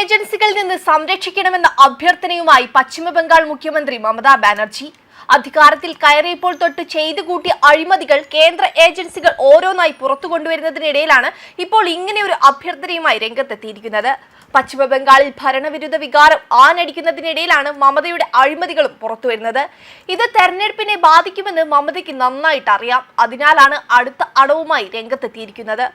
ഏജൻസികളിൽ നിന്ന് സംരക്ഷിക്കണമെന്ന അഭ്യർത്ഥനയുമായി പശ്ചിമബംഗാൾ മുഖ്യമന്ത്രി മമതാ ബാനർജി. അധികാരത്തിൽ കയറിയപ്പോൾ തൊട്ട് ചെയ്തു കൂട്ടിയ അഴിമതികൾ കേന്ദ്ര ഏജൻസികൾ ഓരോന്നായി പുറത്തു കൊണ്ടുവരുന്നതിനിടയിലാണ് ഇപ്പോൾ ഇങ്ങനെ ഒരു അഭ്യർത്ഥനയുമായി രംഗത്തെത്തിയിരിക്കുന്നത്. പശ്ചിമബംഗാളിൽ ഭരണവിരുദ്ധ വികാരം ആനടിക്കുന്നതിനിടയിലാണ് മമതയുടെ അഴിമതികളും പുറത്തുവരുന്നത് ഇത് തെരഞ്ഞെടുപ്പിനെ ബാധിക്കുമെന്ന് മമതയ്ക്ക് നന്നായിട്ട് അറിയാം അതിനാലാണ് അടുത്ത അടവുമായി രംഗത്തെത്തിയിരിക്കുന്നത്.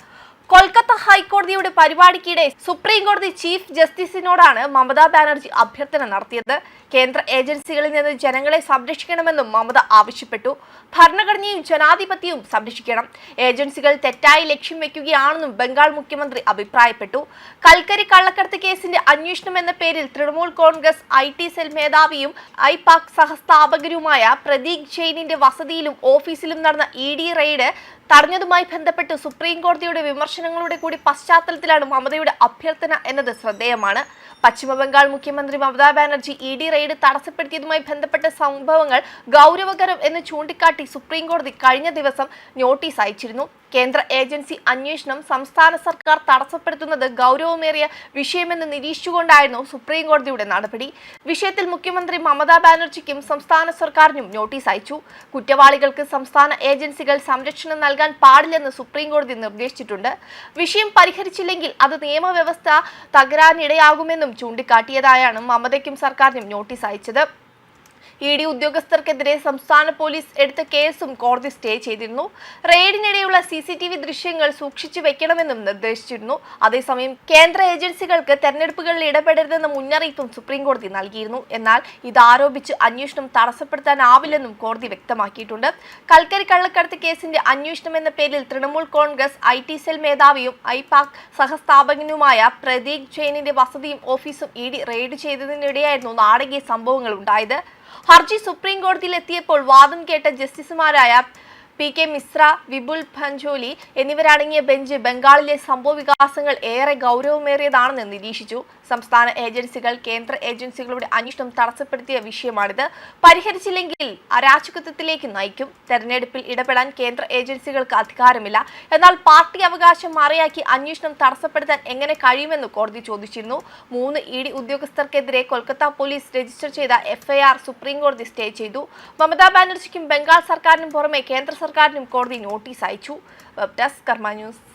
കൊൽക്കത്ത ഹൈക്കോടതിയുടെ പരിപാടിക്കിടെ സുപ്രീം കോടതി ചീഫ് ജസ്റ്റിസിനോടാണ് മമതാ ബാനർജി അഭ്യർത്ഥന നടത്തിയത്. കേന്ദ്ര ഏജൻസികളിൽ നിന്ന് ജനങ്ങളെ സംരക്ഷിക്കണമെന്നും മമത ആവശ്യപ്പെട്ടു. ഭരണഘടനയും ജനാധിപത്യവും സംരക്ഷിക്കണം. ഏജൻസികൾ തെറ്റായി ലക്ഷ്യം വെക്കുകയാണെന്നും ബംഗാൾ മുഖ്യമന്ത്രി അഭിപ്രായപ്പെട്ടു. കൽക്കരി കള്ളക്കടത്ത് കേസിന്റെ അന്വേഷണം എന്ന പേരിൽ Trinamool Congress I T cell മേധാവിയും ഐ പാക് സഹസ്ഥാപകരുമായ പ്രതീക് ജെയിനിന്റെ വസതിയിലും ഓഫീസിലും നടന്ന ഇ ഡി റെയ്ഡ് തടഞ്ഞതുമായി ബന്ധപ്പെട്ട് സുപ്രീം കോടതിയുടെ വിമർശനങ്ങളുടെ കൂടി പശ്ചാത്തലത്തിലാണ് മമതയുടെ അഭ്യർത്ഥന എന്നത് ശ്രദ്ധേയമാണ്. പശ്ചിമബംഗാൾ മുഖ്യമന്ത്രി Mamata Banerjee E D raid തടസ്സപ്പെടുത്തിയതുമായി ബന്ധപ്പെട്ട സംഭവങ്ങൾ ഗൗരവകരം എന്ന് ചൂണ്ടിക്കാട്ടി സുപ്രീംകോടതി കഴിഞ്ഞ ദിവസം നോട്ടീസ് അയച്ചിരുന്നു. കേന്ദ്ര ഏജൻസി അന്വേഷണം സംസ്ഥാന സർക്കാർ തടസ്സപ്പെടുത്തുന്നത് ഗൗരവമേറിയ വിഷയമെന്ന് നിരീക്ഷിച്ചുകൊണ്ടായിരുന്നു സുപ്രീംകോടതിയുടെ നടപടി. വിഷയത്തിൽ മുഖ്യമന്ത്രി മമതാ ബാനർജിക്കും സംസ്ഥാന സർക്കാരിനും നോട്ടീസ് അയച്ചു. കുറ്റവാളികൾക്ക് സംസ്ഥാന ഏജൻസികൾ സംരക്ഷണം നൽകാൻ പാടില്ലെന്ന് സുപ്രീംകോടതി നിർദ്ദേശിച്ചിട്ടുണ്ട്. വിഷയം പരിഹരിച്ചില്ലെങ്കിൽ അത് നിയമവ്യവസ്ഥ തകരാനിടയാകുമെന്നും ചൂണ്ടിക്കാട്ടിയതായാണ് മമതയ്ക്കും സർക്കാരിനും നോട്ടീസ് അയച്ചത്. ഇ ഡി ഉദ്യോഗസ്ഥർക്കെതിരെ സംസ്ഥാന പോലീസ് എടുത്ത കേസും കോടതി സ്റ്റേ ചെയ്തിരുന്നു. റെയ്ഡിനിടെയുള്ള സി സി ടി വി ദൃശ്യങ്ങൾ സൂക്ഷിച്ചു വെക്കണമെന്നും നിർദ്ദേശിച്ചിരുന്നു. അതേസമയം കേന്ദ്ര ഏജൻസികൾക്ക് തെരഞ്ഞെടുപ്പുകളിൽ ഇടപെടരുതെന്ന മുന്നറിയിപ്പും സുപ്രീം കോടതി നൽകിയിരുന്നു. എന്നാൽ ഇതാരോപിച്ച് അന്വേഷണം തടസ്സപ്പെടുത്താനാവില്ലെന്നും കോടതി വ്യക്തമാക്കിയിട്ടുണ്ട്. കൽക്കരി കള്ളക്കടത്ത് കേസിന്റെ അന്വേഷണം എന്ന പേരിൽ Trinamool Congress I T cell മേധാവിയും ഐപാക് സഹസ്ഥാപകനുമായ പ്രതീക് ജെയിനിന്റെ വസതിയും ഓഫീസും ഇ ഡി റെയ്ഡ് ചെയ്തതിനിടെയായിരുന്നു നാടകീയ സംഭവങ്ങൾ ഉണ്ടായത്. ഹർജി സുപ്രീം കോടതിയിൽ എത്തിയപ്പോൾ വാദം കേട്ട ജസ്റ്റിസുമാരായ പി കെ മിശ്ര വിപുൽ ഭഞ്ചോലി എന്നിവരടങ്ങിയ ബെഞ്ച് ബംഗാളിലെ സംഭവ വികാസങ്ങൾ ഏറെ ഗൗരവമേറിയതാണെന്ന് നിരീക്ഷിച്ചു. സംസ്ഥാന ഏജൻസികൾ കേന്ദ്ര ഏജൻസികളുടെ അന്വേഷണം തടസ്സപ്പെടുത്തിയ വിഷയമാണിത്. പരിഹരിച്ചില്ലെങ്കിൽ അരാജകത്വത്തിലേക്ക് നയിക്കും. തെരഞ്ഞെടുപ്പിൽ ഇടപെടാൻ കേന്ദ്ര ഏജൻസികൾക്ക് അധികാരമില്ല. എന്നാൽ പാർട്ടി അവകാശം മറയാക്കി അന്വേഷണം തടസ്സപ്പെടുത്താൻ എങ്ങനെ കഴിയുമെന്ന് കോടതി ചോദിച്ചിരുന്നു. മൂന്ന് ഇ ഡി ഉദ്യോഗസ്ഥർക്കെതിരെ കൊൽക്കത്ത പോലീസ് രജിസ്റ്റർ ചെയ്ത എഫ്ഐആർ സുപ്രീം കോടതി സ്റ്റേ ചെയ്തു. മമതാ ബാനർജിക്കും ബംഗാൾ സർക്കാരിനും പുറമെ കേന്ദ്ര സർക്കാരിനും കോടതി നോട്ടീസ് അയച്ചു. Web desk Karma news.